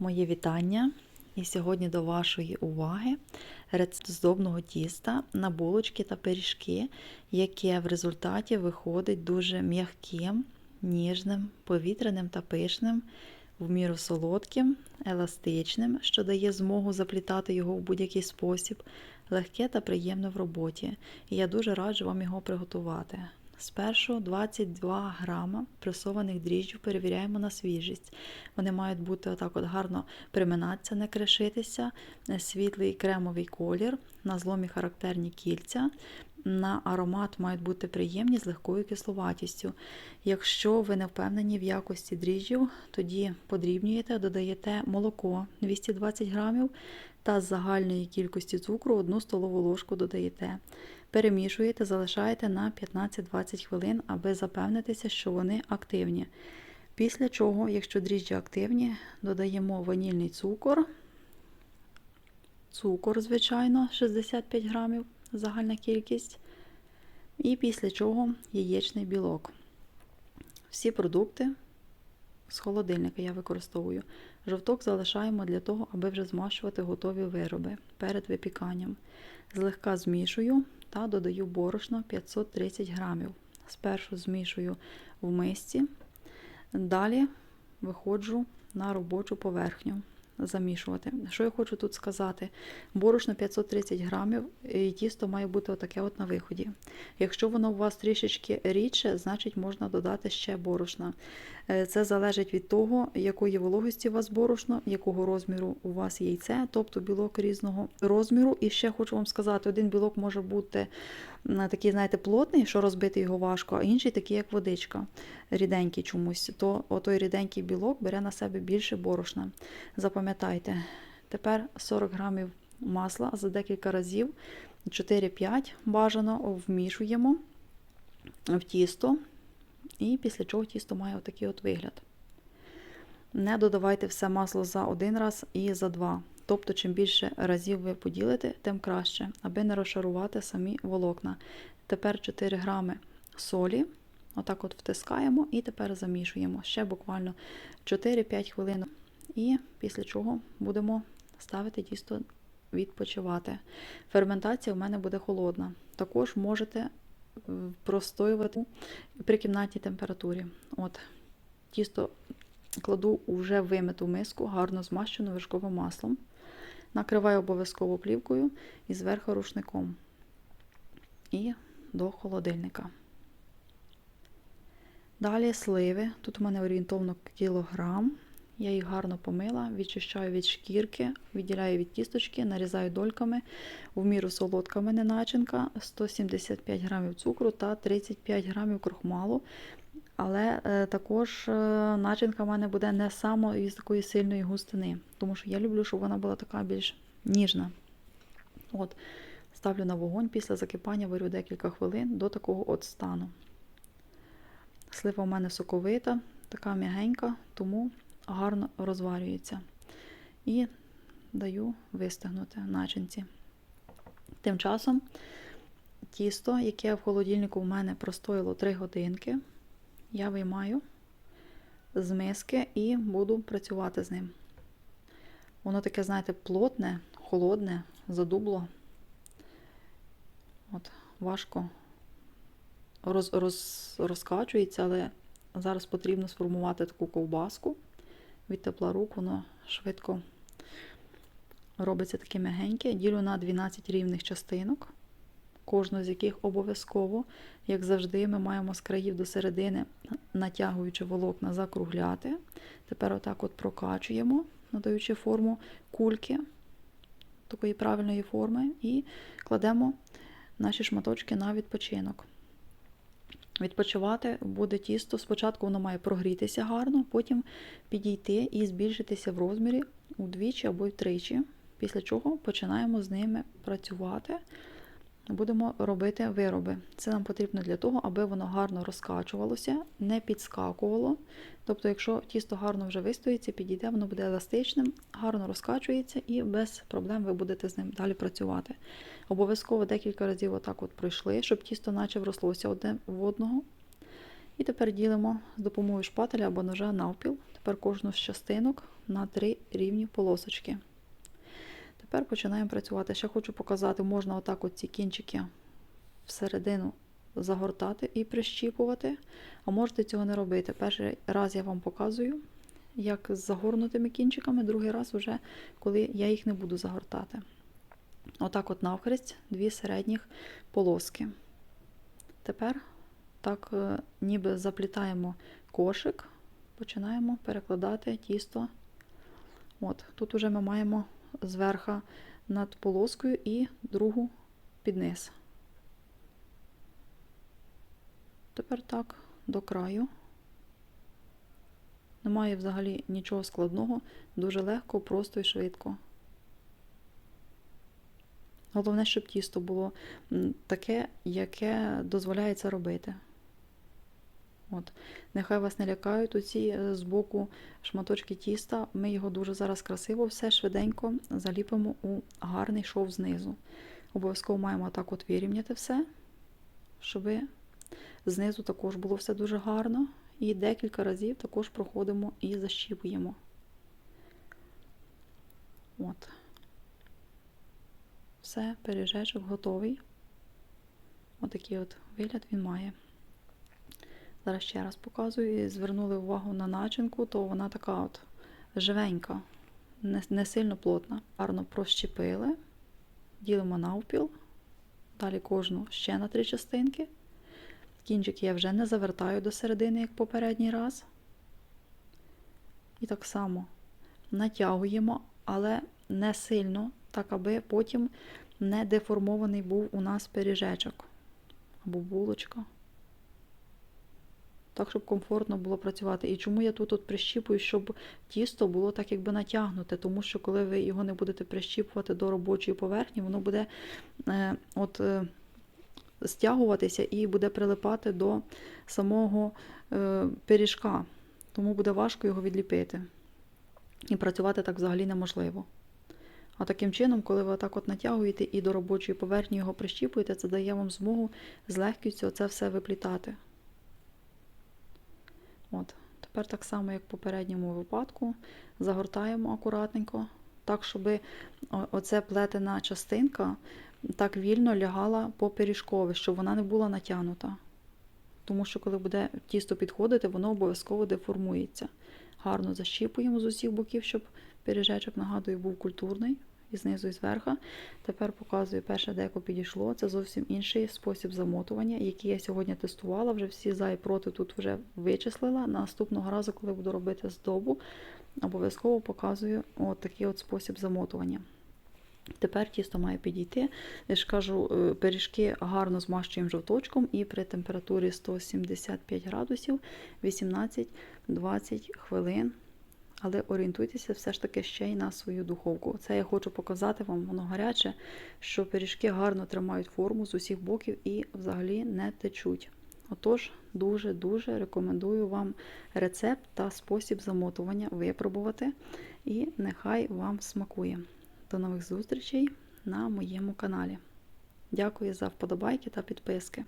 Моє вітання. І сьогодні до вашої уваги рецепт здобного тіста на булочки та пиріжки, яке в результаті виходить дуже м'яким, ніжним, повітряним та пишним, в міру солодким, еластичним, що дає змогу заплітати його в будь-який спосіб, легке та приємне в роботі. І я дуже раджу вам його приготувати. Спершу 22 грама пресованих дріжджів перевіряємо на свіжість. Вони мають бути отак от гарно приминатися, не кришитися, світлий кремовий колір, на зломі характерні кільця. На аромат мають бути приємні з легкою кисловатістю. Якщо ви не впевнені в якості дріжджів, тоді подрібнюєте, додаєте молоко 220 грамів та з загальної кількості цукру 1 столову ложку додаєте. Перемішуєте, залишаєте на 15-20 хвилин, аби запевнитися, що вони активні. Після чого, якщо дріжджі активні, додаємо ванільний цукор, цукор, звичайно, 65 грамів, загальна кількість. І після чого яєчний білок. Всі продукти з холодильника я використовую. Жовток залишаємо для того, аби вже змащувати готові вироби перед випіканням. Злегка змішую та додаю борошно 530 грамів. Спершу змішую в мисці, далі виходжу на робочу поверхню замішувати. Що я хочу тут сказати? Борошно 530 грамів, і тісто має бути отаке от на виході. Якщо воно у вас трішечки рідше, значить можна додати ще борошна. Це залежить від того, якої вологості у вас борошно, якого розміру у вас яйце, тобто білок різного розміру. І ще хочу вам сказати, один білок може бути такий, знаєте, плотний, що розбити його важко, а інший такий, як водичка, ріденький чомусь. То отой ріденький білок бере на себе більше борошна. Запам'ятайте, тепер 40 грамів масла за декілька разів, 4-5 бажано вмішуємо в тісто. І після чого тісто має отакий от вигляд. Не додавайте все масло за один раз і за два. Тобто, чим більше разів ви поділите, тим краще, аби не розшарувати самі волокна. Тепер 4 грами солі. Отак от втискаємо і тепер замішуємо ще буквально 4-5 хвилин. І після чого будемо ставити тісто відпочивати. Ферментація у мене буде холодна. Також можете простоювати при кімнатній температурі. От, Тісто кладу вже вимиту миску, гарно змащену вершковим маслом. Накриваю обов'язково плівкою і зверху рушником. І до холодильника. Далі сливи. Тут у мене орієнтовно кілограм. Я їх гарно помила, відчищаю від шкірки, відділяю від тісточки, нарізаю дольками, в міру солодка мене начинка, 175 грамів цукру та 35 грамів крохмалу. Але е, також е, начинка в мене буде не само із такої сильної густини, тому що я люблю, щоб вона була така більш ніжна. От, Ставлю на вогонь, після закипання варю декілька хвилин до такого от стану. Слива в мене соковита, така м'ягенька, тому гарно розварюється. І даю вистигнути начинці. Тим часом тісто, яке в холодильнику в мене простоїло 3 годинки, я виймаю з миски і буду працювати з ним. Воно таке, знаєте, плотне, холодне, задубло. От, Важко роз, роз, розкачується, але зараз потрібно сформувати таку ковбаску від тепла рук, воно швидко робиться таке м'ягеньке. Ділю на 12 рівних частинок, кожну з яких обов'язково, як завжди, ми маємо з країв до середини, натягуючи волокна, закругляти. Тепер отак от прокачуємо, надаючи форму кульки такої правильної форми, і кладемо наші шматочки на відпочинок. Відпочивати буде тісто. Спочатку воно має прогрітися гарно, потім підійти і збільшитися в розмірі удвічі або втричі, після чого починаємо з ними працювати. Будемо робити вироби. Це нам потрібно для того, аби воно гарно розкачувалося, не підскакувало. Тобто, якщо тісто гарно вже вистоїться, підійде, воно буде еластичним, гарно розкачується і без проблем ви будете з ним далі працювати. Обов'язково декілька разів отак от пройшли, щоб тісто наче врослося одне в одного. І тепер ділимо з допомогою шпателя або ножа навпіл. тепер кожну з частинок на три рівні полосочки. Тепер починаємо працювати. Ще хочу показати, можна отак от ці кінчики всередину загортати і прищіпувати, а можете цього не робити. Перший раз я вам показую, як з загорнутими кінчиками, другий раз вже, коли я їх не буду загортати. Отак от навхрест, дві середніх полоски. Тепер так е, ніби заплітаємо кошик, починаємо перекладати тісто. От, Тут вже ми маємо зверху над полоскою і другу під низ. Тепер так до краю. Немає взагалі нічого складного, дуже легко, просто і швидко. Головне, щоб тісто було таке, яке дозволяється робити. От. Нехай вас не лякають оці з боку шматочки тіста. Ми його дуже зараз красиво, все швиденько заліпимо у гарний шов знизу. Обов'язково маємо так от вирівняти все, щоб знизу також було все дуже гарно. І декілька разів також проходимо і защіпуємо. От. Все, пиріжечок готовий. Отакий от вигляд він має. Зараз ще раз показую. Звернули увагу на начинку, то вона така от живенька, не, не сильно плотна. Гарно прощепили, ділимо навпіл, далі кожну ще на три частинки. Кінчик я вже не завертаю до середини, як попередній раз. І так само натягуємо, але не сильно, так аби потім не деформований був у нас пиріжечок або булочка. Так, щоб комфортно було працювати. І чому я тут от прищіпую, щоб тісто було так, якби натягнуте, тому що коли ви його не будете прищіпувати до робочої поверхні, воно буде е, от, е, стягуватися і буде прилипати до самого е, пиріжка. Тому буде важко його відліпити. І працювати так взагалі неможливо. А таким чином, коли ви так от натягуєте і до робочої поверхні його прищіпуєте, це дає вам змогу з легкістю це все виплітати. Тепер так само, як в попередньому випадку, загортаємо акуратненько, так, щоб оця плетена частинка так вільно лягала по пиріжкові, щоб вона не була натягнута. Тому що, коли буде тісто підходити, воно обов'язково деформується. Гарно защіпуємо з усіх боків, щоб пиріжечок, нагадую, був культурний і знизу і зверху. Тепер показую перше, деко підійшло. Це зовсім інший спосіб замотування, який я сьогодні тестувала. Вже всі за і проти тут вже вичислила. Наступного разу, коли буду робити здобу, обов'язково показую от такий от спосіб замотування. Тепер тісто має підійти. Я ж кажу, е, пиріжки гарно змащуємо жовточком і при температурі 175 градусів 18-20 хвилин. Але орієнтуйтеся все ж таки ще й на свою духовку. Це я хочу показати вам, воно гаряче, що пиріжки гарно тримають форму з усіх боків і взагалі не течуть. Отож, дуже-дуже рекомендую вам рецепт та спосіб замотування випробувати. І нехай вам смакує. До нових зустрічей на моєму каналі. Дякую за вподобайки та підписки.